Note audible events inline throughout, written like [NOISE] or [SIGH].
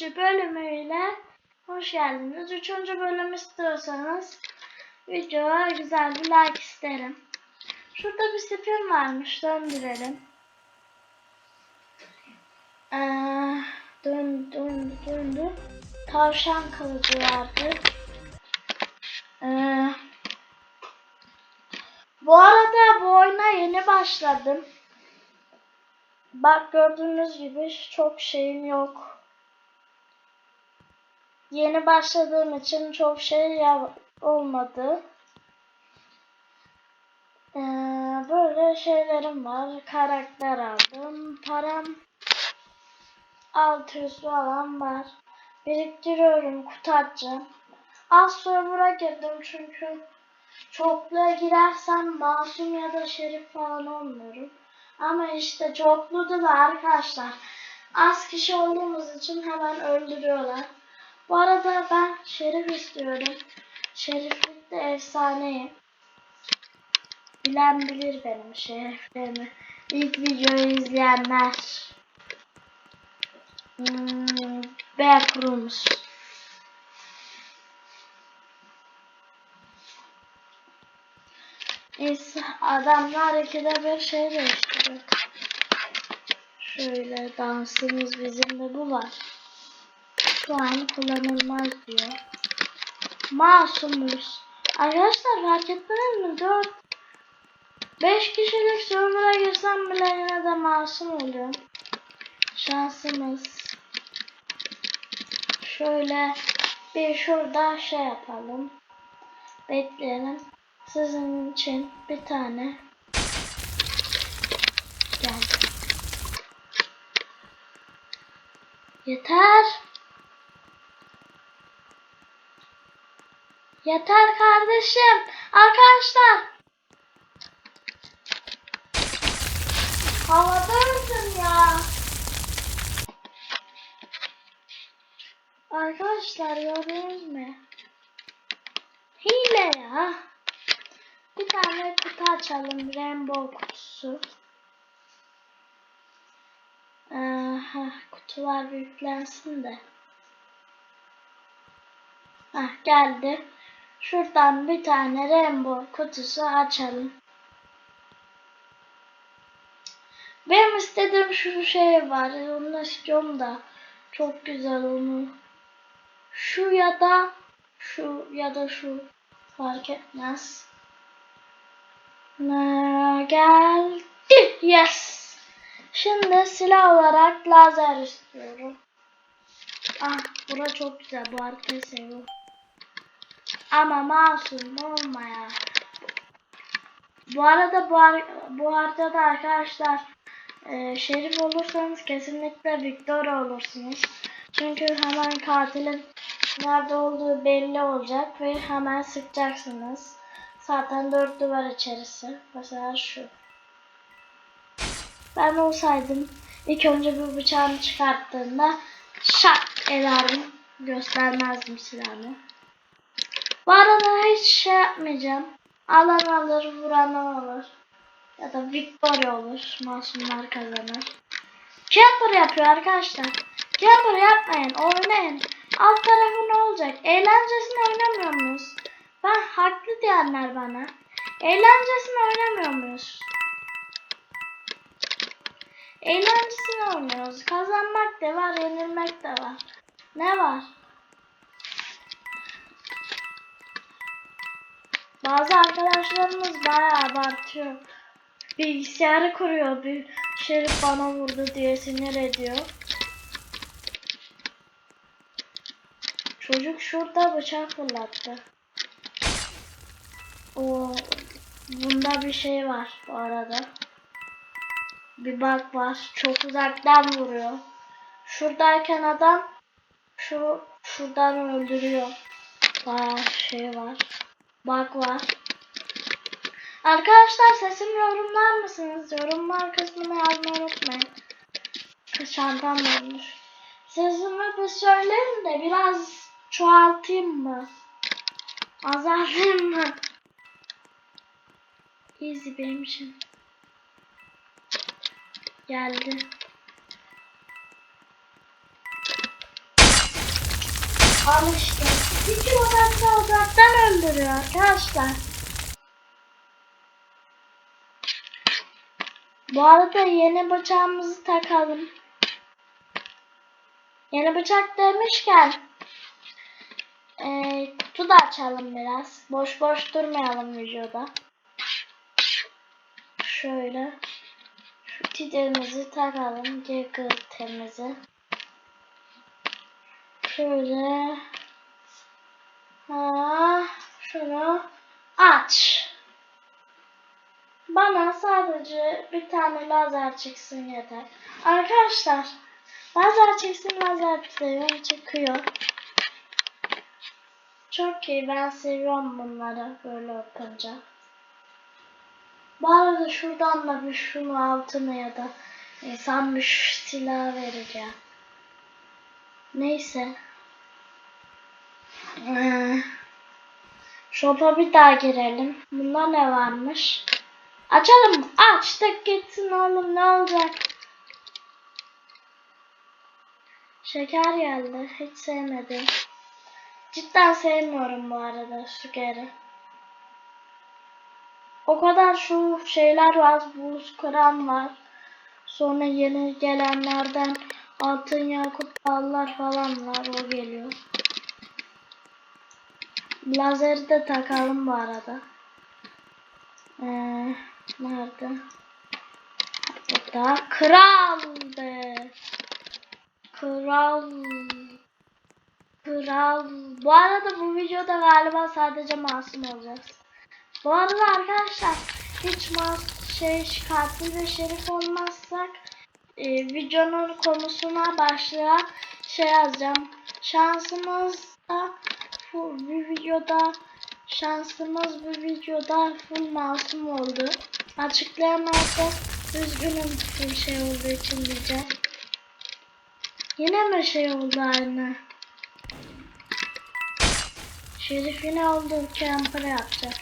2'nin ikinci bölümüyle hoş geldiniz. Üçüncü bölüm istiyorsanız videoya güzel bir like isterim. Şurada bir spin varmış. Döndürelim. Ee, dön, döndü, döndü. Tavşan kılıcı vardı. Ee, bu arada bu oyuna yeni başladım. Bak gördüğünüz gibi çok şeyim yok. Yeni başladığım için çok şey ya- olmadı. Ee, böyle şeylerim var. Karakter aldım. Param 600 falan var. Biriktiriyorum kutu açacağım. Az server'a girdim çünkü çokluğa girersem masum ya da şerif falan olmuyorum. Ama işte çokludu da arkadaşlar. Az kişi olduğumuz için hemen öldürüyorlar. Bu arada ben şerif istiyorum. Şeriflikte efsaneyim. Bilen bilir benim şeriflerimi. İlk videoyu izleyenler. Hmm, Backrooms. Neyse adamlar ikide bir şey değiştiriyor. Şöyle dansımız bizim de bu var. Şu an kullanılmaz diyor. Masumuz. Arkadaşlar fark mi? 4 5 kişilik server'a girsem bile yine de masum oluyorum. Şansımız. Şöyle bir şurada şey yapalım. Bekleyelim. Sizin için bir tane geldi. Yeter. Yeter kardeşim. Arkadaşlar. Havada mısın ya? Arkadaşlar gördünüz mü? Hile ya. Bir tane kutu açalım. Rainbow kutusu. Aha, kutular büyüklensin de. Hah geldi. Şuradan bir tane rainbow kutusu açalım. Benim istediğim şu şey var. Onu istiyorum da. Çok güzel onu. Şu ya da şu ya da şu fark etmez. Ne geldi? Yes. Şimdi silah olarak lazer istiyorum. Ah bura çok güzel. Bu haritayı seviyorum. Ama masum olma ya. Bu arada bu, har bu haritada arkadaşlar e, şerif olursanız kesinlikle Victor olursunuz. Çünkü hemen katilin nerede olduğu belli olacak ve hemen sıkacaksınız. Zaten dört duvar içerisi. Mesela şu. Ben olsaydım ilk önce bu bıçağını çıkarttığında şak ederdim. Göstermezdim silahını. Bu arada hiç şey yapmayacağım. Alan alır, vuran alır. Ya da Victoria olur. Masumlar kazanır. Camper yapıyor arkadaşlar. Camper yapmayın, oynayın. Alt tarafı ne olacak? Eğlencesini oynamıyor muyuz? Ben haklı diyenler bana. Eğlencesini oynamıyor muyuz? Eğlencesini oynuyoruz. Kazanmak da var, yenilmek de var. Ne var? Bazı arkadaşlarımız bayağı abartıyor. Bilgisayarı kuruyor. Bir şerif bana vurdu diye sinir ediyor. Çocuk şurada bıçak fırlattı. O bunda bir şey var bu arada. Bir bak var. Çok uzaktan vuruyor. Şuradayken adam şu şuradan öldürüyor. Bayağı şey var. Bak var. Arkadaşlar sesimi yorumlar mısınız? Yorumlar kısmına yazmayı unutmayın. Kız çantam olmuş. Sesimi bir söyleyin de biraz çoğaltayım mı? Azaltayım mı? Easy benim için. Geldi. Al işte. Bir kilometre uzaktan öldürüyor arkadaşlar. Bu arada yeni bıçağımızı takalım. Yeni bıçak demişken eee kutu da açalım biraz. Boş boş durmayalım videoda. Şöyle şu tiderimizi takalım. Gıgırtemizi. Şöyle ha, şunu aç. Bana sadece bir tane lazer çıksın yeter. Arkadaşlar lazer çıksın lazer çıksın çıkıyor. Çok iyi ben seviyorum bunları böyle yapınca. Bu arada şuradan da bir şunu altına ya da insan bir silah vereceğim. Neyse. Ee, shop'a bir daha girelim. Bunda ne varmış? Açalım. Açtık gitsin oğlum ne olacak? Şeker geldi. Hiç sevmedim. Cidden sevmiyorum bu arada şekeri. O kadar şu şeyler var. Buz kıran var. Sonra yeni gelenlerden altın yakut ballar falan var. O geliyor. Lazeri de takalım bu arada. Ee, nerede? Burada. Kral be. Kral. Kral. Bu arada bu videoda galiba sadece masum olacağız. Bu arada arkadaşlar hiç mas şey katil ve şerif olmazsak e, videonun konusuna başlığa şey yazacağım. Şansımız bu bir videoda şansımız bu videoda full masum oldu. Açıklayamazsa üzgünüm bir şey olduğu için diyeceğim. Yine mi şey oldu aynı? Şerif yine oldu camper yapacak.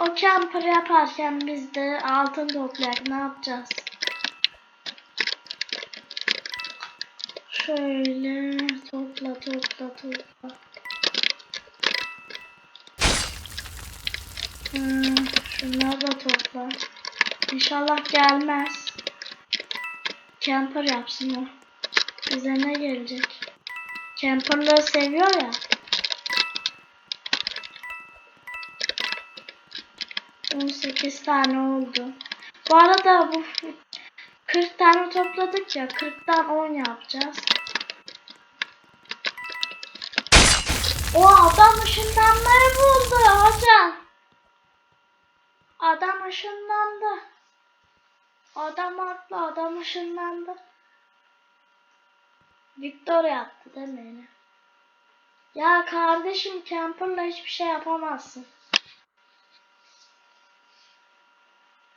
O camper yaparken biz de altın toplayak ne yapacağız? Şöyle topla topla topla. Hmm, şunları da topla. İnşallah gelmez. Camper yapsın o. Bize ne gelecek? Camperlığı seviyor ya. 18 tane oldu. Bu arada bu [LAUGHS] 40 tane topladık ya. 40'tan 10 yapacağız. O adam ışınlanmayı Adam ışınlandı. Adam haklı adam ışınlandı. Victor yaptı değil mi? Ya kardeşim camperla hiçbir şey yapamazsın.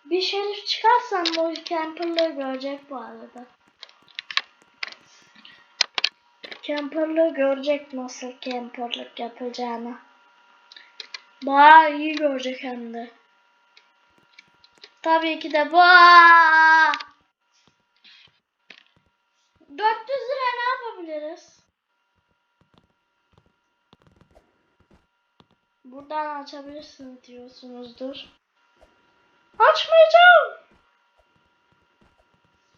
Bir şerif çıkarsan bu camperlığı görecek bu arada. Camperlığı görecek nasıl camperlık yapacağını. Daha iyi görecek hem de. Tabii ki de bu. 400 lira ne yapabiliriz? Buradan açabilirsin diyorsunuzdur. Açmayacağım.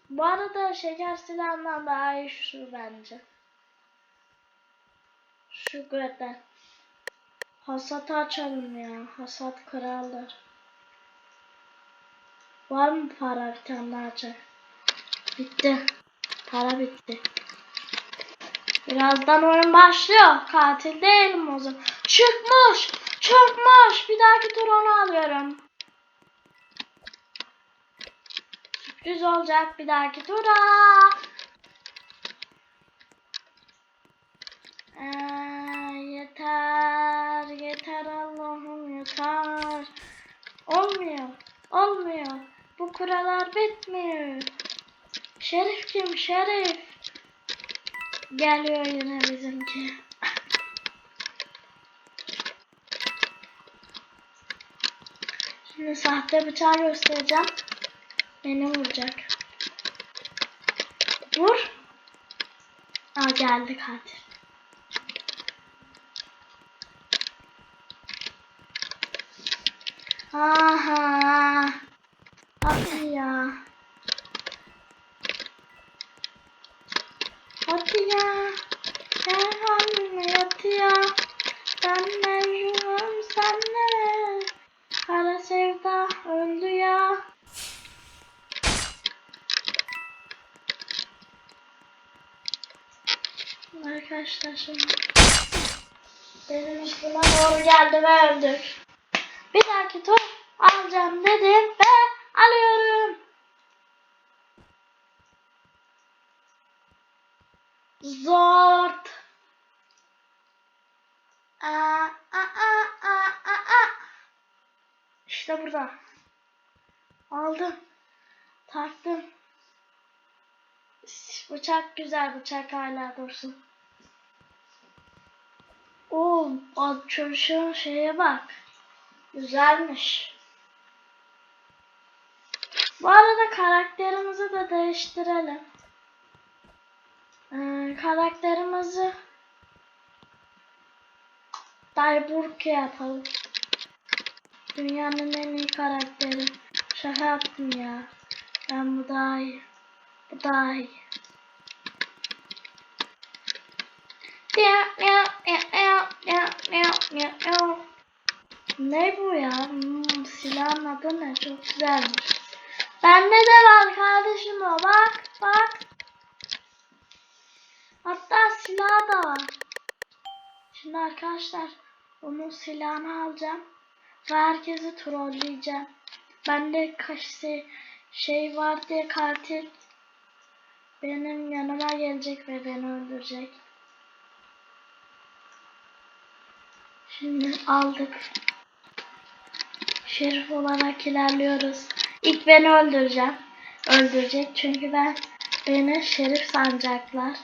Bu arada şeker silahından daha iyi şu bence. Şu göden. Hasat açalım ya. Hasat kraldır. Var mı para bir tane daha açar? Bitti. Para bitti. Birazdan oyun başlıyor. Katil değilim o zaman. Çıkmış. Çıkmış. Bir dahaki tur onu alıyorum. Sürpriz olacak bir dahaki tura. affetmiyor. Şerifciğim Şerif. Geliyor yine bizimki. Şimdi sahte bıçağı göstereceğim. Beni vuracak. Vur. Aa geldi katil. Aha. Hadi ya. Hadi ya. Gel halime yatı ya. Ben mecnurum senle. Kara sevda öldü ya. Arkadaşlar şimdi benim üstüme doğru geldi ve öldük. Bir dahaki tur alacağım dedim ve alıyorum. Zort. Aa, aa, aa, aa, aa. İşte burada. Aldım. Taktım. Bıçak güzel bıçak hala dursun. Oo, çocuğun şeye bak. Güzelmiş. Bu arada karakterimizi de değiştirelim. Ee, karakterimizi Dayburke yapalım. Dünyanın en iyi karakteri. Şaka yaptım ya. Ben bu daha iyi. Bu daha iyi. Ne bu ya? Hmm, silahın adı ne? Çok güzelmiş. Bende de var kardeşim o. Bak bak. Hatta silah da var. Şimdi arkadaşlar onun silahını alacağım. Ve herkesi trolleyeceğim. Bende şey, şey var diye katil benim yanıma gelecek ve beni öldürecek. Şimdi aldık. Şerif olarak ilerliyoruz. İlk beni öldüreceğim. Öldürecek çünkü ben beni şerif sanacaklar.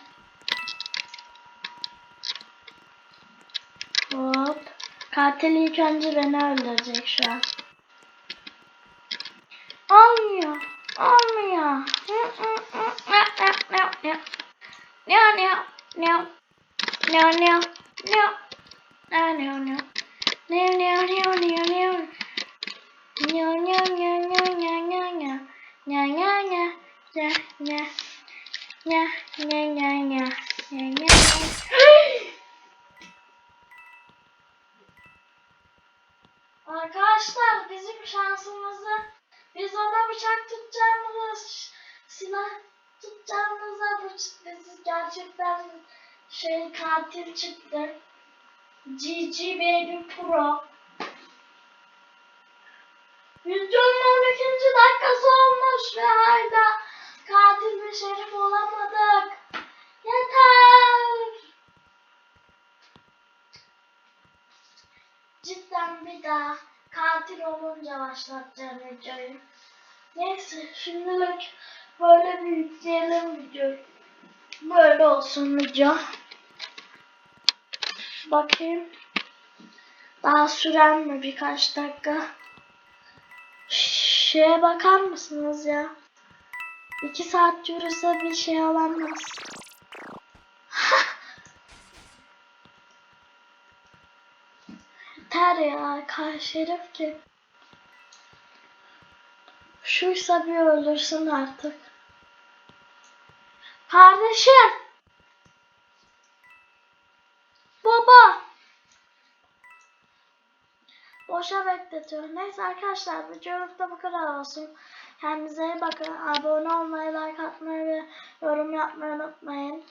Hop. Katil ilk önce beni öldürecek şu an. Olmuyor. Olmuyor. Ne ne ne ne ne ne ne ne ne Ne ne ne ne ne Arkadaşlar bizim şansımızı biz ona bıçak tutacağımızı silah tutacağımıza bu biz gerçekten şey katil çıktı. GG Baby Pro. Videonun 12. dakikası olmuş ve hala katil ve şerif olamadık. Yeter. Cidden bir daha katil olunca başlatacağım videoyu. Neyse şimdilik böyle bir yükleyelim video. Böyle olsun video. Bakayım. Daha süren mi birkaç dakika? Şeye bakar mısınız ya? İki saat yürüse bir şey olamaz. Yeter [LAUGHS] ya kaç şerif ki. Şuysa bir öldürsün artık. Kardeşim. Baba. Boşa bekletiyor. Neyse arkadaşlar videoluk da bu kadar olsun. Kendinize iyi bakın. Abone olmayı, like atmayı ve yorum yapmayı unutmayın.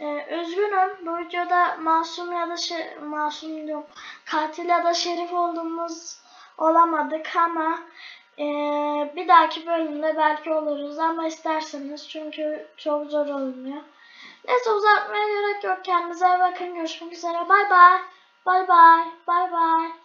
Ee, üzgünüm bu videoda masum ya da şey, masum diyorum katil ya da şerif olduğumuz olamadık ama e, bir dahaki bölümde belki oluruz ama isterseniz çünkü çok zor olmuyor. Neyse uzatmaya gerek yok. Kendinize iyi bakın. Görüşmek üzere. Bay bay. Bay bay. Bay bay.